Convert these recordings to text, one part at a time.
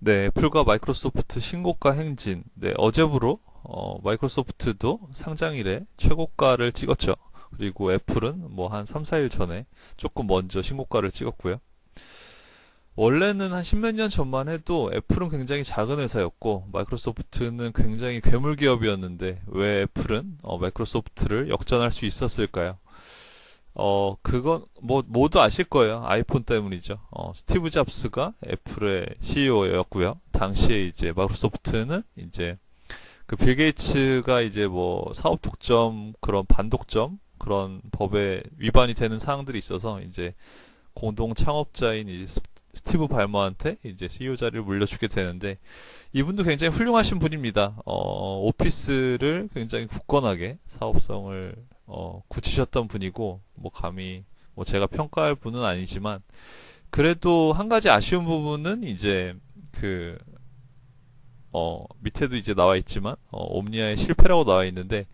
네, 애플과 마이크로소프트 신고가 행진. 네, 어제부로 어, 마이크로소프트도 상장일에 최고가를 찍었죠. 그리고 애플은 뭐 한 3, 4일 전에 조금 먼저 신고가를 찍었고요. 원래는 한 십몇 년 전만 해도 애플은 굉장히 작은 회사였고 마이크로소프트는 굉장히 괴물 기업이었는데 왜 애플은 어, 마이크로소프트를 역전할 수 있었을까요? 어, 그건 뭐 모두 아실 거예요. 아이폰 때문이죠. 어, 스티브 잡스가 애플의 CEO였고요. 당시에 이제 마이크로소프트는 이제 그 빌 게이츠가 이제 뭐 사업 독점 그런 반독점 그런 법에 위반이 되는 사항들이 있어서 이제 공동 창업자인 이 스- 스티브 발머한테 이제 CEO 자리를 물려주게 되는데 이분도 굉장히 훌륭하신 분입니다. 어, 오피스를 굉장히 굳건하게 사업성을 어, 굳히셨던 분이고 뭐 감히 뭐 제가 평가할 분은 아니지만 그래도 한 가지 아쉬운 부분은 이제 그 어, 밑에도 이제 나와 있지만 어, 옴니아의 실패라고 나와 있는데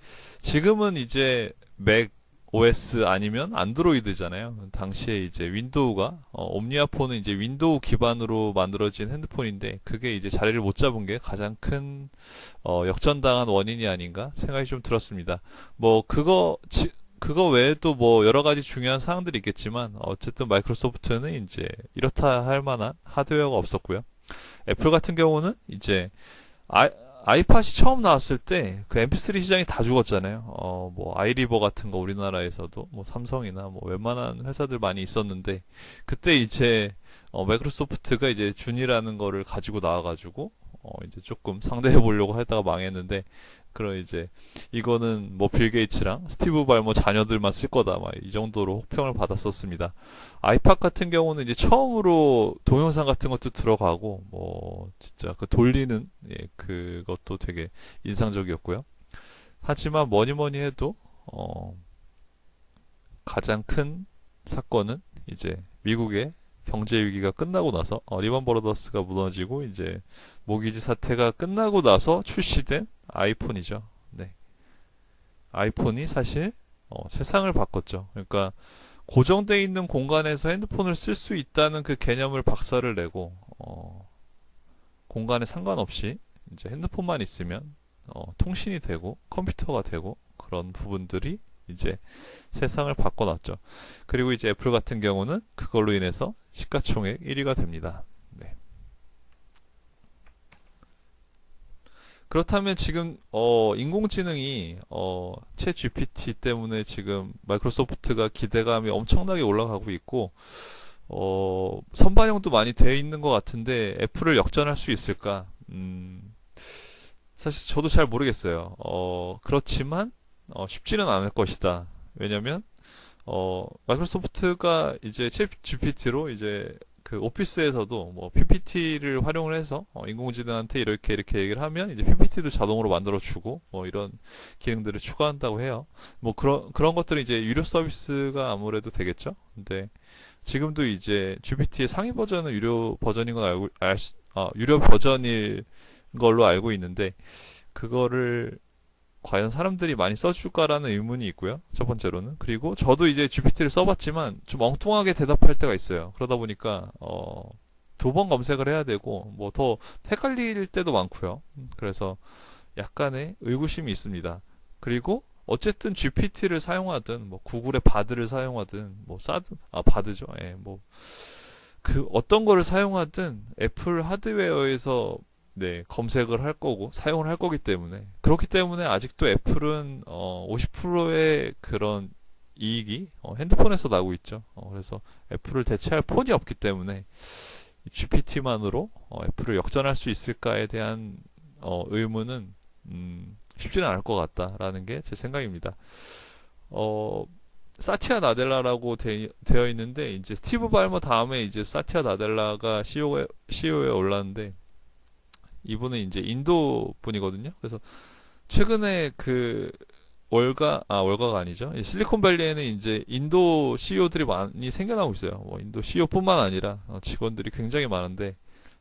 지금은 이제 맥 OS 아니면 안드로이드잖아요. 당시에 이제 윈도우가 어, 옴니아 폰은 이제 윈도우 기반으로 만들어진 핸드폰인데 그게 이제 자리를 못 잡은 게 가장 큰 어, 역전당한 원인이 아닌가 생각이 좀 들었습니다. 뭐 그거 지- 그거 외에도 뭐 여러 가지 중요한 사항들이 있겠지만 어쨌든 마이크로소프트는 이제 이렇다 할 만한 하드웨어가 없었고요. 애플 같은 경우는 이제 아, 아이팟이 처음 나왔을 때 그 MP3 시장이 다 죽었잖아요. 어, 뭐 아이리버 같은 거 우리나라에서도 뭐 삼성이나 뭐 웬만한 회사들 많이 있었는데 그때 이제 어, 마이크로소프트가 이제 준이라는 거를 가지고 나와가지고 어, 이제 조금 상대해 보려고 하다가 망했는데 그런 이제 이거는 뭐 빌 게이츠랑 스티브 발머 자녀들만 쓸 거다 막 이 정도로 혹평을 받았었습니다. 아이팟 같은 경우는 이제 처음으로 동영상 같은 것도 들어가고 뭐 진짜 그 돌리는 예, 그것도 되게 인상적이었고요. 하지만 뭐니 뭐니 해도 어 가장 큰 사건은 이제 미국의 경제 위기가 끝나고 나서 어, 리먼 브러더스가 무너지고 이제 모기지 사태가 끝나고 나서 출시된 아이폰이죠. 네. 아이폰이 사실 어, 세상을 바꿨죠. 그러니까 고정되어 있는 공간에서 핸드폰을 쓸 수 있다는 그 개념을 박살을 내고 어, 공간에 상관없이 이제 핸드폰만 있으면 어, 통신이 되고 컴퓨터가 되고 그런 부분들이 이제 세상을 바꿔놨죠. 그리고 이제 애플 같은 경우는 그걸로 인해서 시가총액 1위가 됩니다. 네. 그렇다면 지금 어, 인공지능이 어, 챗 GPT 때문에 지금 마이크로소프트가 기대감이 엄청나게 올라가고 있고 어, 선반영도 많이 되어 있는 것 같은데 애플을 역전할 수 있을까? 음, 사실 저도 잘 모르겠어요. 어, 그렇지만 어, 쉽지는 않을 것이다. 왜냐면 어, 마이크로소프트가 이제 챗 GPT로 이제 그 오피스에서도 뭐 PPT를 활용을 해서 어, 인공지능한테 이렇게 이렇게 얘기를 하면 이제 PPT도 자동으로 만들어 주고 뭐 이런 기능들을 추가한다고 해요. 뭐 그런 그런 것들은 이제 유료 서비스가 아무래도 되겠죠. 근데 지금도 이제 GPT의 상위 버전은 유료 버전인 건 알고 알 수, 아, 유료 버전일 걸로 알고 있는데 그거를 과연 사람들이 많이 써줄까라는 의문이 있고요. 첫 번째로는. 그리고 저도 이제 GPT를 써봤지만 좀 엉뚱하게 대답할 때가 있어요. 그러다 보니까, 어, 두 번 검색을 해야 되고, 뭐 더 헷갈릴 때도 많고요. 음, 그래서 약간의 의구심이 있습니다. 그리고 어쨌든 GPT를 사용하든, 뭐 구글의 바드를 사용하든, 뭐 사드, 아, 바드죠. 예, 뭐, 그 어떤 거를 사용하든 애플 하드웨어에서 네, 검색을 할 거고 사용을 할 거기 때문에 그렇기 때문에 아직도 애플은 어, 50%의 그런 이익이 어, 핸드폰에서 나고 있죠. 어, 그래서 애플을 대체할 폰이 없기 때문에 GPT만으로 어, 애플을 역전할 수 있을까에 대한 어, 의문은 음, 쉽지는 않을 것 같다라는 게 제 생각입니다. 어, 사티아 나델라라고 되, 어 있는데 이제 스티브 발머 다음에 이제 사티아 나델라가 CEO에, CEO에 올랐는데 이분은 이제 인도 분이거든요. 그래서 최근에 그 월가 아 월가가 아니죠. 이 실리콘밸리에는 이제 인도 CEO들이 많이 생겨나고 있어요. 뭐 인도 CEO뿐만 아니라 어, 직원들이 굉장히 많은데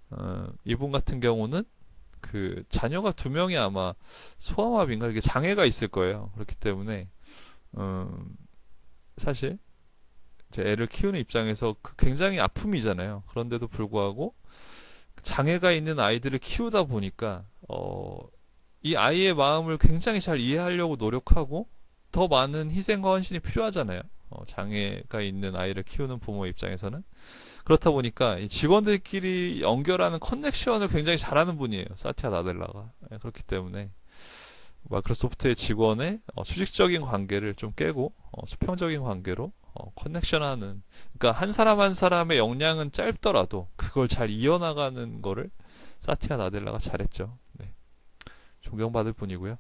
어, 이분 같은 경우는 그 자녀가 두 명이 아마 소아마비인가 이렇게 장애가 있을 거예요. 그렇기 때문에 음, 사실 제 애를 키우는 입장에서 그 굉장히 아픔이잖아요. 그런데도 불구하고 장애가 있는 아이들을 키우다 보니까 어, 이 아이의 마음을 굉장히 잘 이해하려고 노력하고 더 많은 희생과 헌신이 필요하잖아요. 어, 장애가 있는 아이를 키우는 부모 입장에서는 그렇다 보니까 이 직원들끼리 연결하는 커넥션을 굉장히 잘하는 분이에요. 사티아 나델라가 예, 그렇기 때문에 마이크로소프트의 직원의 어, 수직적인 관계를 좀 깨고 어, 수평적인 관계로 어, 커넥션하는 그러니까 한 사람 한 사람의 역량은 짧더라도 그걸 잘 이어나가는 거를 사티아 나델라가 잘했죠. 네. 존경받을 분이고요.